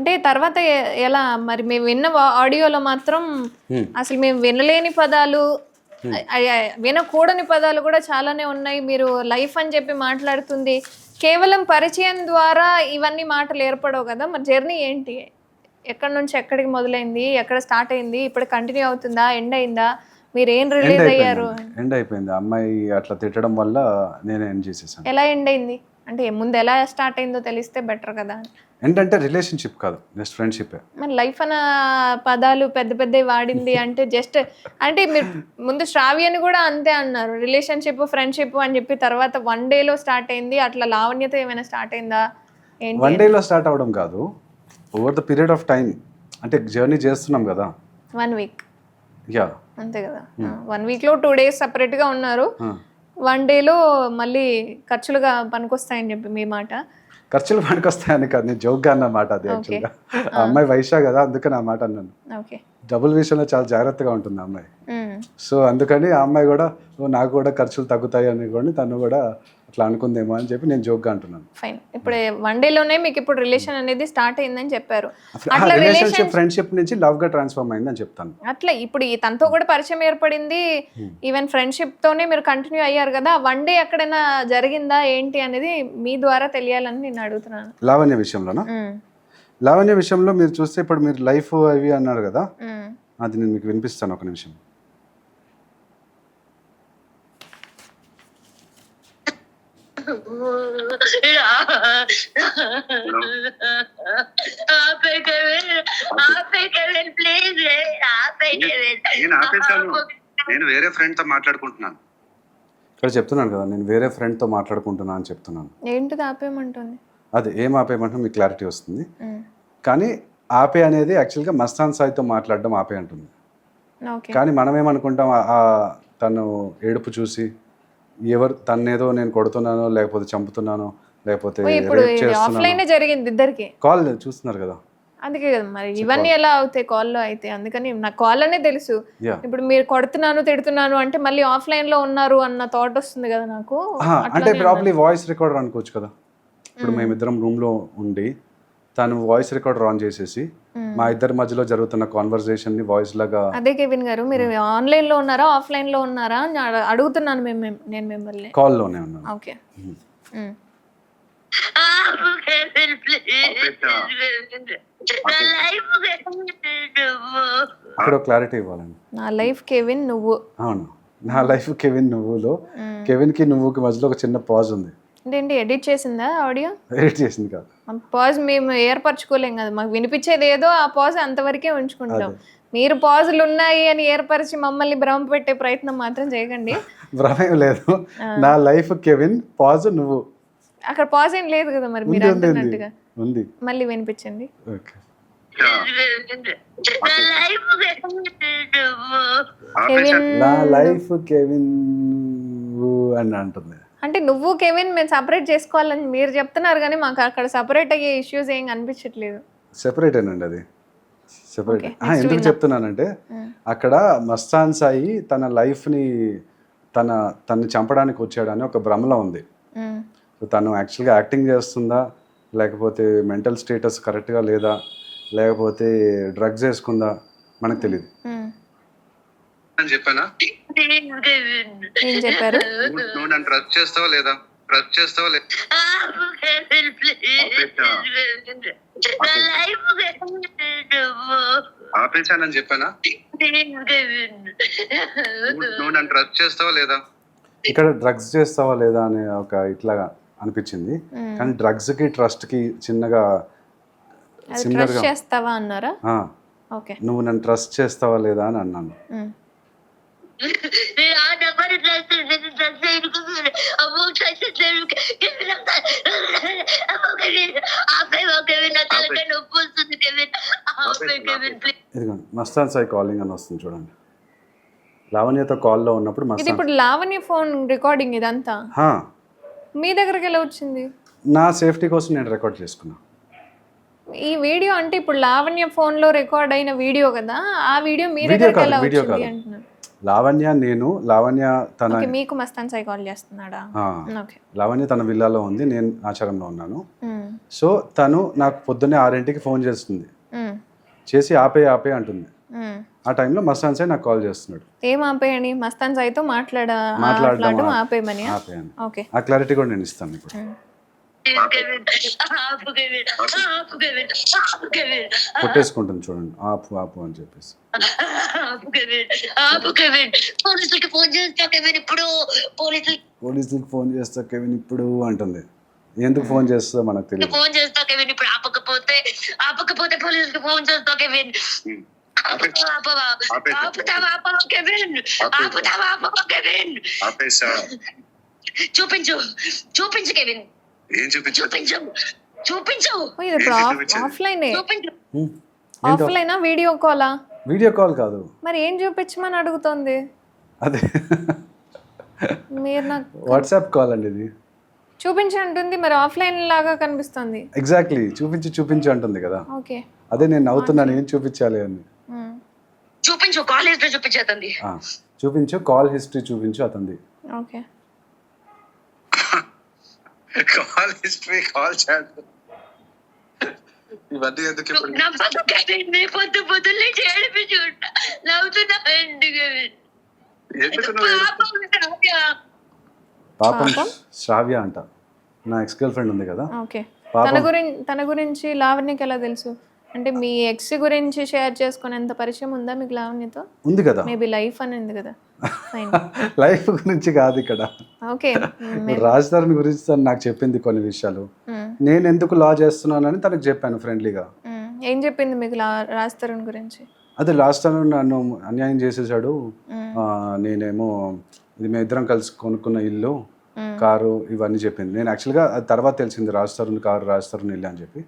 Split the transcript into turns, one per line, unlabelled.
అంటే తర్వాత ఎలా మరి మేము విన్న ఆడియోలో మాత్రం. అసలు మేము వినలేని పదాలు వినకూడని పదాలు కూడా చాలానే ఉన్నాయి. మీరు లైఫ్ అని చెప్పి మాట్లాడుతుంది. కేవలం పరిచయం ద్వారా ఇవన్నీ మాటలు ఏర్పడవు కదా? మరి జర్నీ ఏంటి? ఎక్కడి నుంచి ఎక్కడికి మొదలైంది? ఎక్కడ స్టార్ట్ అయింది? ఇప్పుడు కంటిన్యూ అవుతుందా? ఎండ్ అయిందా? మీరు ఏం రిలీజ్ అయ్యారు?
ఎండ్ అయిపోయింది. అమ్మాయి అట్లా తిట్టడం వల్ల నేనే ఎండ్ చేసేసాను.
ఎలా ఎండ్ అయింది? అంటే ముందు ఎలా స్టార్ట్ అయిందో తెలిస్తే బెటర్ కదా
అంటే రిలేషన్షిప్ కాదు జస్ట్ ఫ్రెండ్షిప్
మరి లైఫ్ అన్న పదాలు పెద్ద పెద్ద వాడింది అంటే జస్ట్ అంటే మీరు ముందు శ్రావ్య అని కూడా అంతే అన్నారు రిలేషన్షిప్ ఫ్రెండ్షిప్ అని చెప్పి తర్వాత వన్ డేలో స్టార్ట్ అయింది అట్లా లావణ్యత ఏమైనా స్టార్ట్ అయిందా?
వన్ డేలో స్టార్ట్ అవ్వడం కాదు over the period of time అంటే జర్నీ చేస్తున్నాం కదా.
One week.
యా.
అంతే కదా. వన్ వీక్లో టూ డేస్ సపరేట్గా ఉన్నారు. వన్ డేలో మళ్ళీ ఖర్చులుగా పనికొస్తాయని చెప్పి మీ మాట.
ఖర్చులు పనికొస్తాయని కాదు నేను జోక్గా అన్న మాట అది యాక్చువల్గా ఆ. అమ్మాయి వైశా కదా అందుకని ఆ మాట అన్నాను.
ఓకే.
డబుల్ విషయంలో చాలా జాగ్రత్తగా ఉంటుంది అమ్మాయి. సో అందుకని ఆ అమ్మాయి కూడా "ఓ, నాకు కూడా ఖర్చులు తగ్గుతాయి అని కూడా తను కూడా అట్లా అనుకుందేమో అని చెప్పి నేను జోక్గా అంటున్నాను.
ఫైన్ ఇప్పుడు వన్ డేలోనే మీకు ఇప్పుడు రిలేషన్ అనేది స్టార్ట్ అయిందని చెప్పారు.
రిలేషన్షిప్ ఫ్రెండ్షిప్ నుంచి లవ్గా ట్రాన్స్ఫార్మ్ అయిందని చెప్తాను.
అట్లా ఇప్పుడు ఈ తనతో కూడా పరిచయం ఏర్పడింది. ఈవెన్ ఫ్రెండ్షిప్ తోనే మీరు కంటిన్యూ అయ్యారు కదా వన్ డే ఎక్కడైనా జరిగిందా ఏంటి అనేది మీ ద్వారా తెలియాలని నేను అడుగుతున్నాను.
లావణ్య విషయంలోనా?
మ్మ్.
లావణ్య విషయంలో మీరు చూస్తే ఇప్పుడు మీరు లైఫ్ అవి అన్నారు కదా. అది నేను మీకు వినిపిస్తాను ఒక నిమిషం.
నేను ఆపేశాను. నేను వేరే ఫ్రెండ్తో మాట్లాడుకుంటున్నాను.
ఇక్కడ చెప్తున్నాను కదా నేను వేరే ఫ్రెండ్తో మాట్లాడుకుంటున్నా అని చెప్తున్నాను.
ఏంటిది ఆపేయమంటుంది?
అది ఏం ఆపేయమంటే మీకు క్లారిటీ వస్తుంది. కానీ ఆపే అనేది యాక్చువల్గా మస్తాన్ సాయితో మాట్లాడడం ఆపే అంటుంది. కానీ మనం ఏమనుకుంటాం తను ఏడుపు చూసి ఎవరు తన్నేదో నేను కొడుతున్నానో లేకపోతే చంపుతున్నానో లేకపోతే
జరిగింది ఇద్దరికి.
కాల్ చూస్తున్నారు కదా.
అందుకే కదా మరి ఇవన్నీ ఎలా అవుతాయి కాల్లో అయితే? అందుకని నాకు కాల్ అనే తెలుసు. ఇప్పుడు మీరు కొడుతున్నాను తిడుతున్నాను అంటే మళ్ళీ ఆఫ్లైన్లో ఉన్నారు అన్న థాట్ వస్తుంది కదా నాకు.
అంటే ప్రాబ్లీ వాయిస్ రికార్డర్ అనుకోవచ్చు కదా. ఇప్పుడు మేమిద్దరం రూమ్లో ఉండి తను వాయిస్ రికార్డర్ ఆన్ చేసేసి మా ఇద్దరి మధ్యలో జరుగుతున్న కాన్వర్జేషన్ని వాయిస్ లాగా
అదే కేవిన్ గారు మీరు ఆన్లైన్లో ఉన్నారా ఆఫ్లైన్లో ఉన్నారా అడుగుతున్నాను మేము నేను మిమ్మల్ని.
కాల్లోనే ఉన్నాను.
Okay hmm.
ఇక్కడ క్లారిటీ ఇవ్వాలండి.
నా లైఫ్ కేవిన్ నువ్వు.
అవును. నా లైఫ్ కెవిన్ నువ్వులో. కెవిన్కి నువ్వుకి మధ్యలో ఒక చిన్న పాజ్ ఉంది.
ఏంటి ఎడిట్ చేసిందా ఆడియో
ఎడిట్ చేసింది కాదు.
పాజ్ మేము ఏర్పరచుకోలేం కదా మాకు వినిపించేది ఏదో ఆ పాజ్ అంతవరకే ఉంచుకుంటాం. మీరు పాజులు ఉన్నాయి అని ఏర్పరిచి మమ్మల్ని భ్రమ పెట్టే ప్రయత్నం మాత్రం చేయకండి.
భ్రమేం లేదు. నా లైఫ్ కెవిన్ పాజ్ నువ్వు.
అక్కడ పాజ్ ఏం లేదు కదా మరి మీరు అంటున్నట్టుగా.
ఉంది.
మళ్ళీ వినిపించండి.
ఓకే.
కెవిన్
నా లైఫ్ కెవిన్ అని అంటుంది.
అంటే నువ్వు కెవిన్ మేము సపరేట్ చేసుకోవాలని మీరు చెప్తున్నారు కానీ మాకు అక్కడ సపరేట్ అయ్యే ఇష్యూస్ ఏం కనిపించట్లేదు.
సెపరేట్ అండి అది. సెపరేట్ ఎందుకు. చెప్తున్నానంటే అక్కడ మస్తాన్ సాయి తన లైఫ్ని తన తన్ని చంపడానికి వచ్చాడని ఒక భ్రమలో ఉంది. సో తను యాక్చువల్గా యాక్టింగ్ చేస్తుందా? లేకపోతే మెంటల్ స్టేటస్ కరెక్ట్గా లేదా? లేకపోతే డ్రగ్స్ వేసుకుందా? మనకు తెలియదు.
అని చెప్పానా?
ఏం చెప్పారు?
నువ్వు నన్ను ట్రస్ట్ చేస్తావా లేదా? ట్రస్ట్ చేస్తావా లేదా? ఆపేశానని చెప్పానా? నువ్వు నన్ను ట్రస్ట్ చేస్తావా లేదా?
ఇక్కడ డ్రగ్స్ చేస్తావా లేదా అనే ఒక ఇట్లా అనిపించింది. కానీ డ్రగ్స్కి ట్రస్ట్కి చిన్నగా
అది
సిమిలర్గా
ట్రస్ట్ చేస్తావా అన్నారా? ఓకే.
నువ్వు నన్ను ట్రస్ట్ చేస్తావా లేదా అని అన్నాను.
మ్మ్.
ఇదిగోండి మస్తాన్ సాయి కాలింగ్ అని వస్తుంది చూడండి. లావణ్యతో కాల్లో ఉన్నప్పుడు
ఇది ఇప్పుడు లావణ్య ఫోన్ రికార్డింగ్ ఇదంతా?
హా,
మీ దగ్గరికి ఎలా వచ్చింది?
నా సేఫ్టీ కోసం నేను రికార్డ్ చేసుకున్నా.
ఈ వీడియో అంటే ఇప్పుడు లావణ్య ఫోన్లో రికార్డ్ అయిన వీడియో కదా ఆ వీడియో మీ దగ్గరికి ఎలా
వీడియో
వచ్చింది. అంటున్నాను
లావణ్య నేను. లావణ్య తన
మీకు మస్తాన్ సాయి కాల్ చేస్తున్నాడా?
లావణ్య తన విల్లాలో ఉంది నేను ఆచారంలో ఉన్నాను. సో తను నాకు పొద్దున్నే ఆరింటికి ఫోన్ చేస్తుంది. చేసి ఆపే ఆపే అంటుంది. ఆ టైంలో మస్తాన్ సాయి నాకు కాల్ చేస్తున్నాడు.
ఏం ఆపేయండి మస్తాన్ సాయితో మాట్లాడ?
మాట్లాడడం
ఆపేయమని?
ఆ క్లారిటీ కూడా నేను ఇస్తాను ఇప్పుడు. కొట్టేసుకుంటుంది చూడండి. ఆపు ఆపు అని చెప్పేసి.
పోలీసులకి ఫోన్ చేస్తా కెవిన్ ఇప్పుడు పోలీసులకి
పోలీసులకు ఫోన్ చేస్తా కెవిన్ ఇప్పుడు అంటుంది. ఎందుకు ఫోన్ చేస్తుందో మనకు తెలియదు.
ఫోన్ చేస్తా కెవిన్ ఇప్పుడు ఆపకపోతే ఆపకపోతే పోలీసులకి ఫోన్ చేస్తా కెవిన్ చూపించు చూపించు కెవిన్
ఏం చూపించు
ఇప్పుడు? ఆఫ్లైనే. వీడియో కాలా?
వీడియో కాల్ కాదు.
మరి ఏం చూపించమని అడుగుతోంది?
అదే.
మీరు నాకు
వాట్సాప్ కాల్ అండి ఇది.
చూపించి అంటుంది మరి ఆఫ్లైన్ లాగా కనిపిస్తుంది.
ఎగ్జాక్ట్లీ చూపించి చూపించి అంటుంది కదా.
ఓకే.
అదే నేను నవ్వుతున్నాను ఏం చూపించాలి అని.
చూపించు కాలేజ్లో చూపించేస్తుంది
ఆ, చూపించు కాల్ హిస్టరీ చూపించు అతంది.
Okay.
Call history call chat. ఇవన్నీ ఎందుకు ఇప్పుడు?
నా పొద్దు చేడిపించు నవ్వుతున్నా ఎందుకు పాపం శ్రావ్య.
అంట. నా ఎక్స్ గర్ల్ ఫ్రెండ్ ఉంది కదా.
తన గురించి తన గురించి లావణ్యకి ఎలా తెలుసు? అంటే మీ ఎక్స్ గురించి షేర్ చేసుకునేంత పరిచయం ఉందా మీకు లావణ్యతో?
ఉంది కదా.
మేబీ లైఫ్ అని ఉంది కదా
లైఫ్ గురించి కాదు ఇక్కడ.
ఓకే
ఇప్పుడు రాజ్ తరుణ్ గురించి తను నాకు చెప్పింది కొన్ని విషయాలు. నేను ఎందుకు లా చేస్తున్నానని తనకు చెప్పాను ఫ్రెండ్లీగా
ఏం చెప్పింది మీకు లా రాజ్ తరుణ్ గురించి?
అదే లాస్ట్ టైం నన్ను అన్యాయం చేసేసాడు. ఆ, నేనేమో ఇది మేము ఇద్దరం కలిసి కొనుక్కున్న ఇల్లు. కారు ఇవన్నీ చెప్పింది. నేను యాక్చువల్గా తర్వాత తెలిసింది రాజ్ తరుణ్ కారు రాజ్ తరుణ్ ఇల్లు అని చెప్పి.